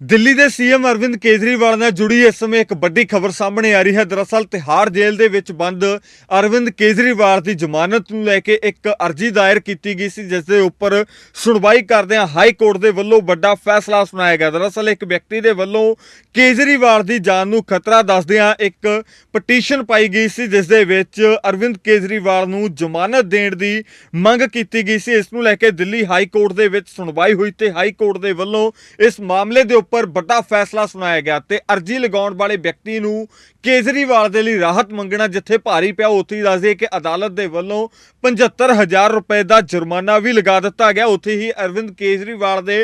ਦਿੱਲੀ ਦੇ ਸੀਐਮ ਅਰਵਿੰਦ ਕੇਜਰੀਵਾਲ ਨਾਲ ਜੁੜੀ ਇਸ ਸਮੇਂ ਇੱਕ ਵੱਡੀ ਖਬਰ ਸਾਹਮਣੇ ਆ ਰਹੀ ਹੈ। ਦਰਅਸਲ ਤਿਹਾੜ ਜੇਲ੍ਹ ਦੇ ਵਿੱਚ ਬੰਦ ਅਰਵਿੰਦ ਕੇਜਰੀਵਾਲ ਦੀ ਜ਼ਮਾਨਤ ਨੂੰ ਲੈ ਕੇ ਇੱਕ ਅਰਜ਼ੀ ਦਾਇਰ ਕੀਤੀ ਗਈ ਸੀ ਜਿਸ ਦੇ ਉੱਪਰ ਸੁਣਵਾਈ ਕਰਦਿਆਂ ਹਾਈ ਕੋਰਟ ਦੇ ਵੱਲੋਂ ਵੱਡਾ ਫੈਸਲਾ ਸੁਣਾਇਆ ਗਿਆ। ਦਰਅਸਲ ਇੱਕ ਵਿਅਕਤੀ ਦੇ ਵੱਲੋਂ ਕੇਜਰੀਵਾਲ ਦੀ ਜਾਨ ਨੂੰ ਖਤਰਾ ਦੱਸਦਿਆਂ ਇੱਕ ਪਟੀਸ਼ਨ ਪਾਈ ਗਈ ਸੀ ਜਿਸ ਦੇ ਵਿੱਚ ਅਰਵਿੰਦ ਕੇਜਰੀਵਾਲ ਨੂੰ ਜ਼ਮਾਨਤ ਦੇਣ ਦੀ ਮੰਗ ਕੀਤੀ ਗਈ ਸੀ। ਇਸ ਨੂੰ ਲੈ ਕੇ ਦਿੱਲੀ ਹਾਈ ਕੋਰਟ ਦੇ ਵਿੱਚ ਸੁਣਵਾਈ ਹੋਈ ਤੇ ਹਾਈ ਕੋਰਟ ਦੇ ਵੱਲੋਂ ਇਸ ਮਾਮਲੇ ਦੇ ਉੱਪਰ ਵੱਡਾ ਫੈਸਲਾ ਸੁਣਾਇਆ ਗਿਆ ਤੇ ਅਰਜ਼ੀ ਲਗਾਉਣ ਵਾਲੇ ਵਿਅਕਤੀ ਨੂੰ ਕੇਜਰੀਵਾਲ ਦੇ ਲਈ ਰਾਹਤ ਮੰਗਣਾ ਜਿੱਥੇ ਭਾਰੀ ਪਿਆ, ਉੱਥੇ ਹੀ ਦੱਸਦੇ ਕਿ ਅਦਾਲਤ ਦੇ ਵੱਲੋਂ 75000 ਰੁਪਏ ਦਾ ਜੁਰਮਾਨਾ ਵੀ ਲਗਾ ਦਿੱਤਾ ਗਿਆ। ਉੱਥੇ ਹੀ ਅਰਵਿੰਦ ਕੇਜਰੀਵਾਲ ਦੇ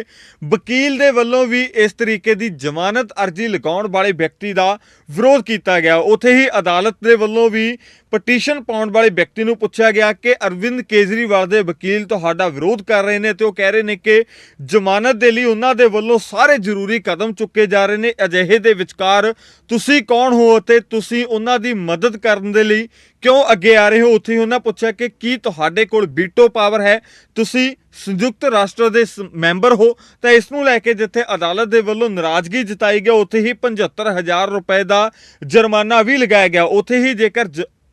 ਵਕੀਲ ਦੇ ਵੱਲੋਂ ਵੀ ਇਸ ਤਰੀਕੇ ਦੀ ਜ਼ਮਾਨਤ ਅਰਜ਼ੀ ਲਗਾਉਣ ਵਾਲੇ ਵਿਅਕਤੀ ਦਾ ਵਿਰੋਧ ਕੀਤਾ ਗਿਆ। ਉੱਥੇ ਹੀ ਅਦਾਲਤ ਦੇ ਵੱਲੋਂ ਵੀ ਪਟੀਸ਼ਨ ਪਾਉਣ ਵਾਲੇ ਵਿਅਕਤੀ ਨੂੰ ਪੁੱਛਿਆ ਗਿਆ ਕਿ ਅਰਵਿੰਦ ਕੇਜਰੀਵਾਲ ਦੇ ਵਕੀਲ ਤੁਹਾਡਾ ਵਿਰੋਧ ਕਰ ਰਹੇ ਨੇ ਤੇ ਉਹ ਕਹਿ ਰਹੇ ਨੇ ਕਿ ਜ਼ਮਾਨਤ ਦੇ ਲਈ ਉਹਨਾਂ ਦੇ ਵੱਲੋਂ ਸਾਰੇ ਜ਼ਰੂਰੀ ਕਦਮ ਚੁੱਕੇ ਜਾ ਰਹੇ ਨੇ ਅਜਿਹੇ ਦੇ ਵਿਚਕਾਰ ਤੁਸੀਂ ਕੌਣ ਹੋ ਅਤੇ ਤੁਸੀਂ ਉਹਨਾਂ ਦੀ ਮਦਦ ਕਰਨ ਦੇ ਲਈ ਕਿਉਂ ਅੱਗੇ ਆ ਰਹੇ ਹੋ? ਉੱਥੇ ਉਹਨਾਂ ਪੁੱਛਿਆ ਕਿ ਕੀ ਤੁਹਾਡੇ ਕੋਲ ਵੀਟੋ ਪਾਵਰ ਹੈ? ਤੁਸੀਂ ਸੰਯੁਕਤ ਰਾਸ਼ਟਰ ਦੇ ਮੈਂਬਰ ਹੋ, ਤਾਂ ਇਸ ਨੂੰ ਲੈ ਕੇ ਜਿੱਥੇ ਅਦਾਲਤ ਦੇ ਵੱਲੋਂ ਨਾਰਾਜ਼ਗੀ ਜਤਾਈ ਗਿਆ ਉੱਥੇ ਹੀ 75000 ਰੁਪਏ ਦਾ ਜੁਰਮਾਨਾ ਵੀ ਲਗਾਇਆ ਗਿਆ। ਉੱਥੇ ਹੀ ਜੇਕਰ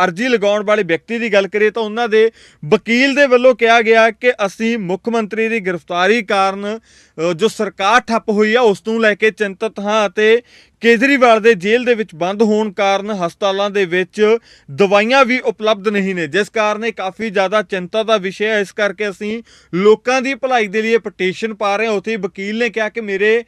ਅਰਜ਼ੀ ਲਗਾਉਣ ਵਾਲੇ ਵਿਅਕਤੀ ਦੀ ਗੱਲ ਕਰੀਏ ਤਾਂ ਉਹਨਾਂ ਦੇ ਵਕੀਲ ਦੇ ਵੱਲੋਂ ਕਿਹਾ ਗਿਆ ਕਿ ਅਸੀਂ ਮੁੱਖ ਮੰਤਰੀ ਦੀ ਗ੍ਰਿਫਤਾਰੀ ਕਾਰਨ ਅ, ਜੋ ਸਰਕਾਰ ਠੱਪ ਹੋਈ ਆ ਉਸ ਨੂੰ ਲੈ ਕੇ ਚਿੰਤਤ ਹਾਂ ਅਤੇ ਕੇਜਰੀਵਾਲ ਦੇ ਜੇਲ੍ਹ ਦੇ ਵਿੱਚ ਬੰਦ ਹੋਣ ਕਾਰਨ ਹਸਪਤਾਲਾਂ ਦੇ ਵਿੱਚ ਦਵਾਈਆਂ ਵੀ ਉਪਲਬਧ ਨਹੀਂ ਨੇ, ਜਿਸ ਕਾਰਨ ਇਹ ਕਾਫੀ ਜ਼ਿਆਦਾ ਚਿੰਤਾ ਦਾ ਵਿਸ਼ਾ ਹੈ। ਇਸ ਕਰਕੇ ਅਸੀਂ ਲੋਕਾਂ ਦੀ ਭਲਾਈ ਦੇ ਲਈ ਪਟੀਸ਼ਨ ਪਾ ਰਹੇ ਹਾਂ। ਉੱਥੇ ਹੀ ਵਕੀਲ ਨੇ ਕਿਹਾ ਕਿ ਮੇਰੇ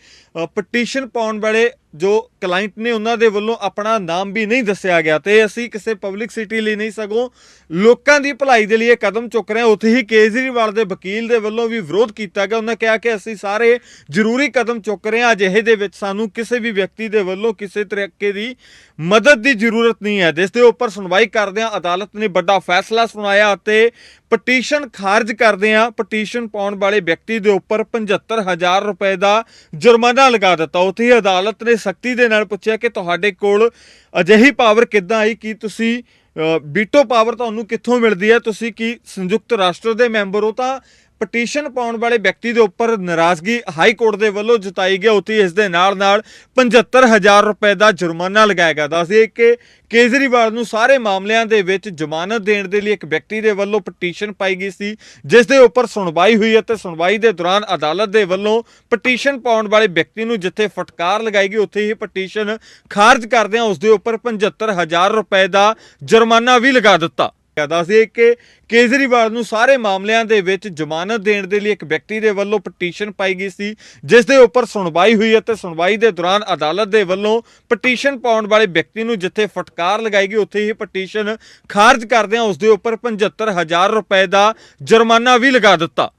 ਪਟੀਸ਼ਨ ਪਾਉਣ ਵਾਲੇ ਜੋ ਕਲਾਇੰਟ ਨੇ, ਉਹਨਾਂ ਦੇ ਵੱਲੋਂ ਆਪਣਾ ਨਾਮ ਵੀ ਨਹੀਂ ਦੱਸਿਆ ਗਿਆ ਤੇ ਅਸੀਂ ਕਿਸੇ ਪਬਲਿਕ ਸਿਟੀ ਲਈ ਨਹੀਂ, ਸਗੋਂ ਲੋਕਾਂ ਦੀ ਭਲਾਈ ਦੇ ਲਈ ਇਹ ਕਦਮ ਚੁੱਕ ਰਹੇ ਹਾਂ। ਉੱਥੇ ਹੀ ਕੇਜਰੀਵਾਲ ਦੇ ਵਕੀਲ ਦੇ ਵੱਲੋਂ ਵੀ ਵਿਰੋਧ ਕੀਤਾ ਗਿਆ। ਉਹਨਾਂ ਕਿਹਾ ਕਿ ਅਸੀਂ ਸਾਰੇ ਜ਼ਰੂਰੀ ਕਦਮ ਚੁੱਕ ਰਹੇ ਹਾਂ। ਅਜਿਹੇ ਦੇ ਵਿੱਚ ਸਾਨੂੰ ਕਿਸੇ ਵੀ ਵਿਅਕਤੀ ਦੇ ਵੱਲੋਂ ਕਿਸੇ ਤਰੀਕੇ ਦੀ ਮਦਦ ਦੀ ਜ਼ਰੂਰਤ ਨਹੀਂ ਹੈ। ਜਿਸ ਦੇ ਉੱਪਰ ਸੁਣਵਾਈ ਕਰਦਿਆਂ ਅਦਾਲਤ ਨੇ ਵੱਡਾ ਫੈਸਲਾ ਸੁਣਾਇਆ ਅਤੇ ਪਟੀਸ਼ਨ ਖਾਰਜ ਕਰਦਿਆਂ ਪਟੀਸ਼ਨ ਪਾਉਣ ਵਾਲੇ ਵਿਅਕਤੀ ਦੇ ਉੱਪਰ 75000 ਰੁਪਏ ਦਾ ਜੁਰਮਾਨਾ ਲਗਾ ਦਿੱਤਾ। ਉੱਥੇ ਹੀ ਅਦਾਲਤ ਨੇ ਸਖਤੀ ਦੇ ਨਾਲ ਪੁੱਛਿਆ ਕਿ ਤੁਹਾਡੇ ਕੋਲ ਅਜਿਹੀ ਪਾਵਰ ਕਿੱਦਾਂ ਆਈ? ਕਿ ਤੁਸੀਂ ਅ, ਵੀਟੋ ਪਾਵਰ ਤੁਹਾਨੂੰ ਕਿੱਥੋਂ ਮਿਲਦੀ ਹੈ? ਤੁਸੀਂ ਕੀ ਸੰਯੁਕਤ ਰਾਸ਼ਟਰ ਦੇ ਮੈਂਬਰ ਹੋ? ਤਾਂ ਪਟੀਸ਼ਨ ਪਾਉਣ ਵਾਲੇ ਵਿਅਕਤੀ ਦੇ ਉੱਪਰ ਨਾਰਾਜ਼ਗੀ ਹਾਈ ਕੋਰਟ ਦੇ ਵੱਲੋਂ ਜਤਾਈ ਗਈ। ਉੱਥੇ ਇਸ ਦੇ ਨਾਲ ਨਾਲ 75000 ਰੁਪਏ ਦਾ ਜੁਰਮਾਨਾ ਲਗਾਇਆ ਗਿਆ। ਦੱਸਦੇ ਕਿ ਕੇਜਰੀਵਾਲ ਨੂੰ ਸਾਰੇ ਮਾਮਲਿਆਂ ਦੇ ਵਿੱਚ ਜ਼ਮਾਨਤ ਦੇਣ ਦੇ ਲਈ ਇੱਕ ਵਿਅਕਤੀ ਦੇ ਵੱਲੋਂ ਪਟੀਸ਼ਨ ਪਾਈ ਗਈ ਸੀ, ਜਿਸ ਦੇ ਉੱਪਰ ਸੁਣਵਾਈ ਹੋਈ ਅਤੇ ਸੁਣਵਾਈ ਦੇ ਦੌਰਾਨ ਅਦਾਲਤ ਦੇ ਵੱਲੋਂ ਪਟੀਸ਼ਨ ਪਾਉਣ ਵਾਲੇ ਵਿਅਕਤੀ ਨੂੰ ਜਿੱਥੇ ਫਟਕਾਰ ਲਗਾਈ ਗਈ, ਉੱਥੇ ਹੀ ਪਟੀਸ਼ਨ ਖਾਰਜ ਕਰਦਿਆਂ ਉਸ ਦੇ ਉੱਪਰ 75000 ਰੁਪਏ ਦਾ ਜੁਰਮਾਨਾ ਵੀ ਲਗਾ ਦਿੱਤਾ। ਦੱਸਦੇ ਕਿ ਕੇਜਰੀਵਾਲ ਨੂੰ ਸਾਰੇ ਮਾਮਲਿਆਂ ਦੇ ਵਿੱਚ ਜ਼ਮਾਨਤ ਦੇਣ ਦੇ ਲਈ ਇੱਕ ਵਿਅਕਤੀ ਦੇ ਵੱਲੋਂ ਪਟੀਸ਼ਨ ਪਾਈ ਗਈ ਸੀ, ਜਿਸ ਦੇ ਉੱਪਰ ਸੁਣਵਾਈ ਹੋਈ ਅਤੇ ਸੁਣਵਾਈ ਦੇ ਦੌਰਾਨ ਅਦਾਲਤ ਦੇ ਵੱਲੋਂ ਪਟੀਸ਼ਨ ਪਾਉਣ ਵਾਲੇ ਵਿਅਕਤੀ ਨੂੰ ਜਿੱਥੇ ਫਟਕਾਰ ਲਗਾਈ ਗਈ, ਉੱਥੇ ਹੀ ਪਟੀਸ਼ਨ ਖਾਰਜ ਕਰਦਿਆਂ ਉਸ ਦੇ ਉੱਪਰ 75000 ਰੁਪਏ ਦਾ ਜੁਰਮਾਨਾ ਵੀ ਲਗਾ ਦਿੱਤਾ।